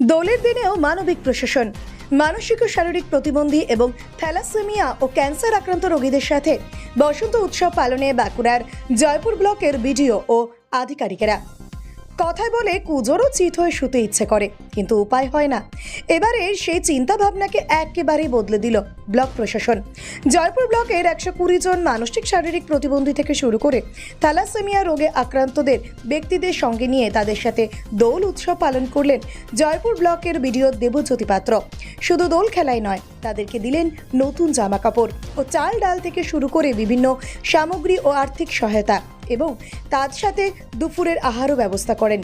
দোলের দিনেও মানবিক প্রশাসন, মানসিক ও শারীরিক প্রতিবন্ধী এবং থ্যালাসেমিয়া ও ক্যান্সার আক্রান্ত রোগীদের সাথে বসন্ত উৎসব পালনে বাঁকুড়ার জয়পুর ব্লকের বিডিও ও আধিকারিকেরা। কথায় বলে কুজোরও চিত হয়ে শুতে ইচ্ছে করে, কিন্তু উপায় হয় না। এবারে সেই চিন্তা ভাবনাকে একেবারেই বদলে দিল ব্লক প্রশাসন। জয়পুর ব্লকের একশো কুড়ি জন মানসিক শারীরিক প্রতিবন্ধী থেকে শুরু করে থ্যালাসেমিয়া রোগে আক্রান্তদের ব্যক্তিদের সঙ্গে নিয়ে তাদের সাথে দোল উৎসব পালন করলেন জয়পুর ব্লকের বিডিও দেবজ্যোতি পাত্র। শুধু দোল খেলাই নয়, তাদেরকে দিলেন নতুন জামা কাপড় ও চাল ডাল থেকে শুরু করে বিভিন্ন সামগ্রী ও আর্থিক সহায়তা। এবং তার সাথে দুপুরের আহারও ব্যবস্থা করেন।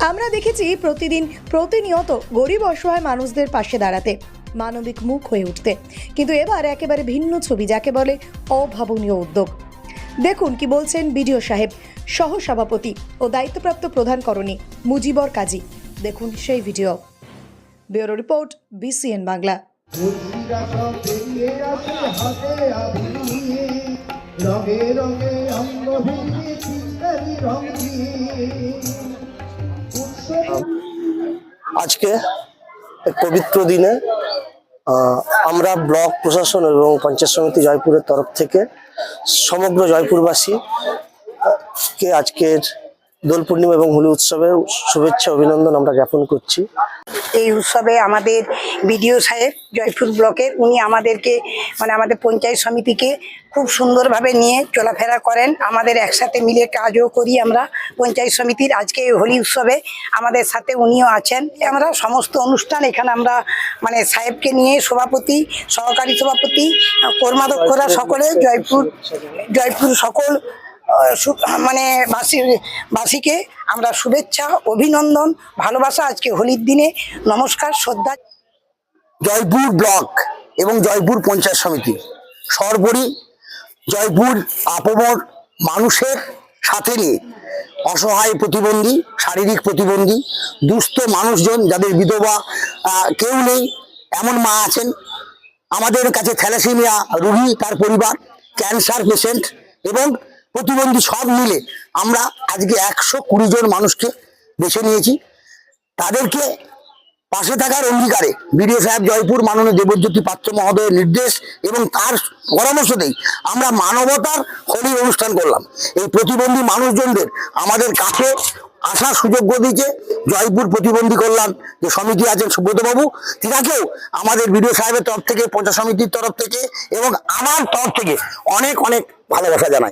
আমরা দেখেছি প্রতিদিন প্রতিনিয়ত গরিব অসহায় মানুষদের পাশে দাঁড়াতে মানবিক মুখ হয়ে উঠতে। কিন্তু এবার একেবারে ভিন্ন ছবি, যাকে বলে অভাবনীয় উদ্যোগ। দেখুন কি বলছেন বিডিও সাহেব সহ সভাপতি ও দায়িত্বপ্রাপ্ত প্রধান করণী মুজিবর কাজী। দেখুন সেই video. Bureau report, BCN Bangla. রঙে রঙে আজকে পবিত্র দিনে আমরা ব্লক প্রশাসন এবং পঞ্চায়েত সমিতি জয়পুরের তরফ থেকে সমগ্র জয়পুরবাসী কে আজকের দোল পূর্ণিমা এবং হোলি উৎসবের শুভেচ্ছা, অভিনন্দন আমরা জ্ঞাপন করছি। এই উৎসবে আমাদের বিডিও সাহেব জয়পুর ব্লকের, উনি আমাদেরকে মানে আমাদের পঞ্চায়েত সমিতিকে খুব সুন্দরভাবে নিয়ে চলাফেরা করেন। আমাদের একসাথে মিলে কাজও করি আমরা পঞ্চায়েত সমিতির। আজকে হোলি উৎসবে আমাদের সাথে উনিও আছেন। আমরা সমস্ত অনুষ্ঠান এখানে আমরা মানে সাহেবকে নিয়ে সভাপতি, সহকারী সভাপতি, কর্মাধ্যক্ষরা সকলে, জয়পুর জয়পুর সকল মানে বাসী, বাসিকে আমরা শুভেচ্ছা, অভিনন্দন, ভালোবাসা আজকে হোলির দিনে। নমস্কার, শ্রদ্ধা। জয়পুর ব্লক এবং জয়পুর পঞ্চায়েত সমিতি। সর্বোপরি জয়পুর আপমর মানুষের সাথে নিয়ে অসহায় প্রতিবন্ধী, শারীরিক প্রতিবন্ধী, দুস্থ মানুষজন যাদের বিধবা কেউ নেই, এমন মা আছেন। আমাদের কাছে থ্যালাসেমিয়া রুগী, তার পরিবার, ক্যান্সার পেশেন্ট এবং প্রতিবন্ধী সব মিলে আমরা আজকে একশো কুড়ি জন মানুষকে বেছে নিয়েছি। তাদেরকে পাশে থাকার অঙ্গীকারে বিডিও সাহেব জয়পুর মাননীয় দেবজ্যোতি পাত্র মহোদয়ের নির্দেশ এবং তার পরামর্শ পরামর্শতেই আমরা মানবতার হোলির অনুষ্ঠান করলাম। এই প্রতিবন্ধী মানুষজনদের আমাদের কাছে আসার সুযোগ দিয়েছে। জয়পুর প্রতিবন্ধী কল্যাণ যে সমিতি আছেন সুব্রতবাবু, তিনাকেও আমাদের বিডিও সাহেবের তরফ থেকে পঞ্চায়েত সমিতির তরফ থেকে এবং আমার তরফ থেকে অনেক অনেক ভালোবাসা জানাই।